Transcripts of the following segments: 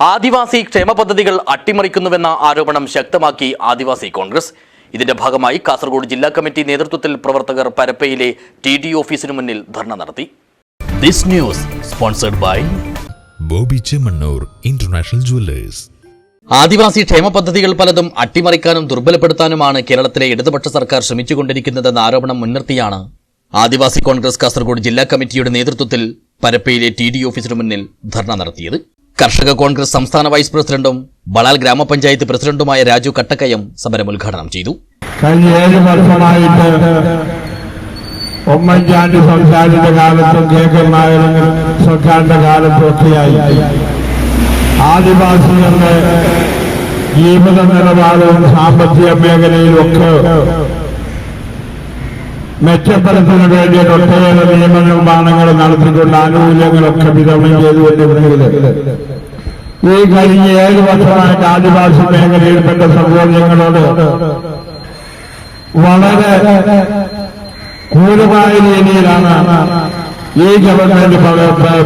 ആദിവാസി ക്ഷേമ പദ്ധതികൾ അട്ടിമറിക്കുന്നുവെന്ന ആരോപണം ശക്തമാക്കി ആദിവാസി കോൺഗ്രസ്. ഇതിന്റെ ഭാഗമായി കാസർഗോഡ് ജില്ലാ കമ്മിറ്റി നേതൃത്വത്തിൽ പ്രവർത്തകർ പരപ്പയിലെ ടി ഡി ഓഫീസിനു മുന്നിൽ ധർണ നടത്തി. This news sponsored by Bobby Chemmanur international jewellers. Adivasi ക്ഷേമ പദ്ധതികൾ പലതും അട്ടിമറിക്കാനും ദുർബലപ്പെടുത്താനുമാണ് കേരളത്തിലെ ഇടതുപക്ഷ സർക്കാർ ശ്രമിച്ചുകൊണ്ടിരിക്കുന്നതെന്ന ആരോപണം മുൻനിർത്തിയാണ് ആദിവാസി കോൺഗ്രസ് കാസർഗോഡ് ജില്ലാ കമ്മിറ്റിയുടെ നേതൃത്വത്തിൽ പരപ്പയിലെ ടി ഡി ഓഫീസിനു മുന്നിൽ ധർണ നടത്തിയത്. കർഷക കോൺഗ്രസ് സംസ്ഥാന വൈസ് പ്രസിഡന്റും ബളാൽ ഗ്രാമപഞ്ചായത്ത് പ്രസിഡന്റുമായ രാജു കട്ടക്കയം സമരം ഉദ്ഘാടനം ചെയ്തു. കഴിഞ്ഞ ഏഴ് വർഷമായിട്ട് ഉമ്മൻചാണ്ടി സർക്കാരിന്റെ കാലത്തും കെ കരുണാകരൻ സർക്കാരിന്റെ കാലത്തും ഒക്കെയായി ആദിവാസികളുടെ ജീവിത നിലവാരവും സാമ്പത്തിക മേഖലയിലും ഒക്കെ മെച്ചപ്പെടുത്തുന്നതിന് വേണ്ടിയിട്ട് ഒട്ടേറെ നിയമനിർമ്മാണങ്ങൾ നടത്തിയിട്ടുള്ള ആനുകൂല്യങ്ങളൊക്കെ വിതരണം ചെയ്തു ചെയ്തുകൊണ്ടിരുന്നത് ഈ കഴിഞ്ഞ ഏഴ് വർഷമായിട്ട് ആദിവാസി മേഖലയിൽപ്പെട്ട സഹോദരങ്ങളോട് വളരെ ക്രൂരമായ രീതിയിലാണ് ഈ ഗവൺമെന്റ്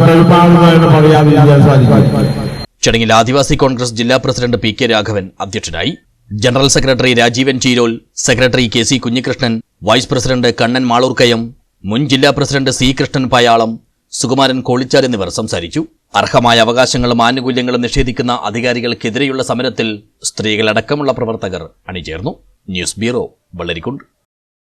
പെരുമാറുന്നതെന്ന് പറയാതിരിക്കാൻ സാധിക്കും. ചടങ്ങിൽ ആദിവാസി കോൺഗ്രസ് ജില്ലാ പ്രസിഡന്റ് പി കെ രാഘവൻ അധ്യക്ഷനായി. General secretary Rajeevan Cheerol secretary K C Kunhikrishnan vice president Kannan Malurkayam മുൻ ജില്ലാ പ്രസിഡന്റ് സി കൃഷ്ണൻ പയാളം സുകുമാരൻ കോളിച്ചാർ എന്നിവർ സംസാരിച്ചു. അർഹമായ അവകാശങ്ങളും ആനുകൂല്യങ്ങളും നിഷേധിക്കുന്ന അധികാരികൾക്കെതിരെയുള്ള സമരത്തിൽ സ്ത്രീകളടക്കമുള്ള പ്രവർത്തകർ അണിചേർന്നു. News bureau Vellarikundu.